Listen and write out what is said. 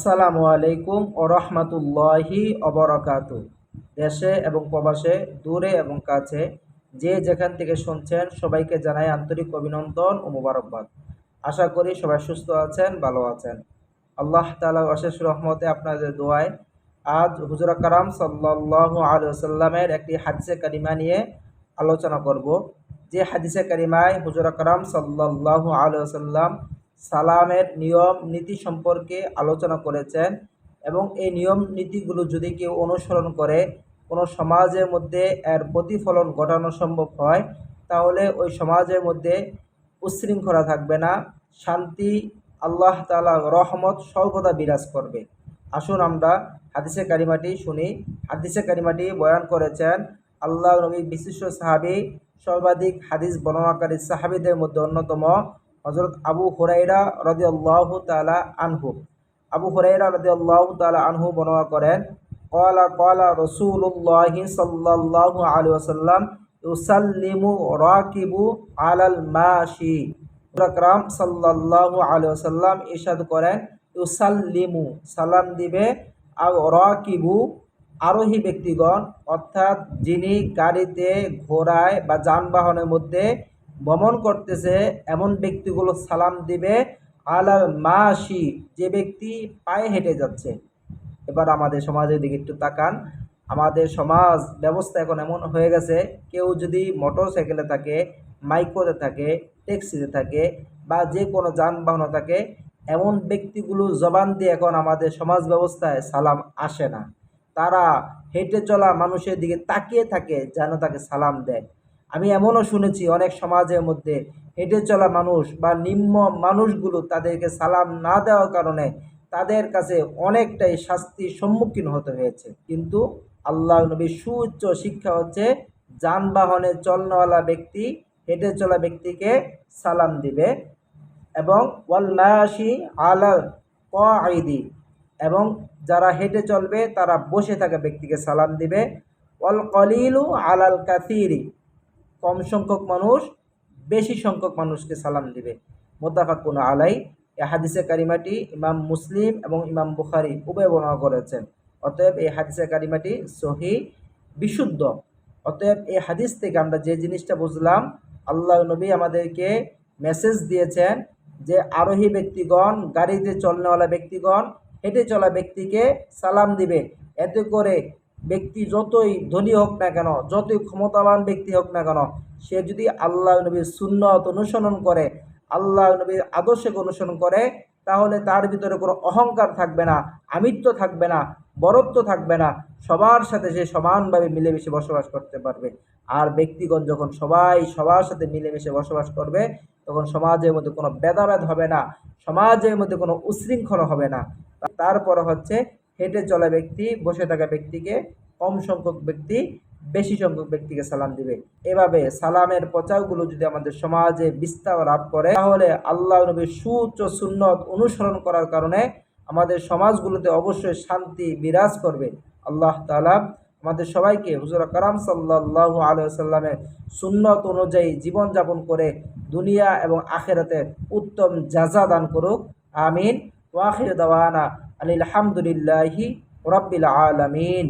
আসসালামু আলাইকুম ও রহমতুল্লাহি দেশে এবং প্রবাসে, দূরে এবং কাছে যে যেখান থেকে শুনছেন সবাইকে জানাই আন্তরিক অভিনন্দন ও মোবারকবাদ। আশা করি সবাই সুস্থ আছেন, ভালো আছেন। আল্লাহ তালা অশেষ রহমতে আপনাদের দোয়ায় আজ হুজুর কারাম সাল্লাহ আলুসাল্লামের একটি হাদিসে কারিমা নিয়ে আলোচনা করব। যে হাদিসে কারিমায় হুজুর কারাম সাল্লাহ আলুসাল্লাম সালামের নিয়ম নীতি সম্পর্কে আলোচনা করেছেন এবং এই নিয়ম নীতিগুলো যদি কেউ অনুসরণ করে, কোনো সমাজের মধ্যে এর প্রতিফলন ঘটানো সম্ভব হয়, তাহলে ওই সমাজের মধ্যে উচ্ছৃঙ্খলা থাকবে না। শান্তি, আল্লাহ তালা রহমত সর্বদা বিরাজ করবে। আসুন আমরা হাদিসে কারিমাটি শুনি। হাদিসে কারিমাটি বয়ান করেছেন আল্লাহ নবী বিশিষ্ট সাহাবি, সর্বাধিক হাদিস বর্ণনাকারী সাহাবিদের মধ্যে অন্যতম। হজরত আবু হুরাইরা রদি আল্লাহ তালা আনহু। আবু হুরাইরা রদি আল্লাহ তালা আনহু বর্ণনা করেন, কলা কলা রসুল্লাহ সাল্লাহ আলী ওসাল্লাম ইউসাল্লিমু রাকিবু আলাল মাশি। রাম সাল্লাহ আলী ওসাল্লাম ইরশাদ করেন, ইউসাল্লিমু, সালাম দিবে রাকিবু আরোহী ব্যক্তিগণ, অর্থাৎ যিনি গাড়িতে, ঘোড়ায় বা যানবাহনের মধ্যে ভ্রমণ করতেছে, এমন ব্যক্তিগুলো সালাম দিবে, আলাল মাসি যে ব্যক্তি পায়ে হেঁটে যাচ্ছে। এবার আমাদের সমাজের দিকে একটু তাকান। আমাদের সমাজ ব্যবস্থা এখন এমন হয়ে গেছে, কেউ যদি মোটর সাইকেলে থাকে, মাইক্রোতে থাকে, ট্যাক্সিতে থাকে, বা যে কোনো যানবাহনে থাকে, এমন ব্যক্তিগুলো জবান দিয়ে এখন আমাদের সমাজ ব্যবস্থায় সালাম আসে না। তারা হেঁটে চলা মানুষের দিকে তাকিয়ে থাকে যেন তাকে সালাম দেয়। আমি এমনও শুনেছি অনেক সমাজের মধ্যে হেঁটে চলা মানুষ বা নিম্ন মানুষগুলো তাদেরকে সালাম না দেওয়ার কারণে তাদের কাছে অনেকটাই শাস্তির সম্মুখীন হতে হয়েছে। কিন্তু আল্লাহ নবীর সুউচ্চ শিক্ষা হচ্ছে যানবাহনে চলনওয়ালা ব্যক্তি হেঁটে চলা ব্যক্তিকে সালাম দিবে এবং ওয়াল মায়াসি আলা কঈদি এবং যারা হেঁটে চলবে তারা বসে থাকা ব্যক্তিকে সালাম দিবে। ওয়াল কলিলু আলাল কাসিরি কম সংখ্যক মানুষ, বেশি সংখ্যক মানুষকে সালাম দিবে। মোতাফাকুন আলাই এ হাদিসে কারিমাটি ইমাম মুসলিম এবং ইমাম বুখারি উভয় বর্ণনা করেছেন। অতএব এই হাদিসে কারিমাটি সহি, বিশুদ্ধ। অতএব এই হাদিস থেকে আমরা যে জিনিসটা বুঝলাম, আল্লাহ নবী আমাদেরকে মেসেজ দিয়েছেন যে আরোহী ব্যক্তিগণ, গাড়িতে চলনেওয়ালা ব্যক্তিগণ, হেঁটে চলা ব্যক্তিকে সালাম দিবে। এতে করে ব্যক্তি যতই ধনী হোক না কেন, যতই ক্ষমতাবান ব্যক্তি হোক না কেন, সে যদি আল্লাহ নবীর সুন্নত অনুসরণ করে, আল্লাহ নবীর আদর্শকে অনুসরণ করে, তাহলে তার ভিতরে কোনো অহংকার থাকবে না, আমিত্ব থাকবে না, বরত্ব থাকবে না। সবার সাথে সে সমানভাবে মিলেমিশে বসবাস করতে পারবে। আর ব্যক্তিগণ যখন সবাই সবার সাথে মিলেমিশে বসবাস করবে, তখন সমাজের মধ্যে কোনো ভেদাভেদ হবে না, সমাজের মধ্যে কোনো উশৃঙ্খলা হবে না। তারপর হচ্ছে হেঁটে চলা ব্যক্তি, বসে থাকা ব্যক্তিকে কম সংখ্যক ব্যক্তি, বেশি সংখ্যক ব্যক্তিকে সালাম দিবে। এভাবে সালামের প্রচারগুলো যদি আমাদের সমাজে বিস্তার লাভ করে, তাহলে আল্লাহ নবীর সুউচ্চ সুন্নত অনুসরণ করার কারণে আমাদের সমাজগুলোতে অবশ্যই শান্তি বিরাজ করবে। আল্লাহ তালা আমাদের সবাইকে হুজুর কারাম সাল্লাহ আলসালামের সুন্নত অনুযায়ী জীবনযাপন করে দুনিয়া এবং আখেরাতে উত্তম যাজা দান করুক। আমিন। ওয়াখির দাওয়ানা আলহামদুলিল্লাহি রব্বিল আলমিন।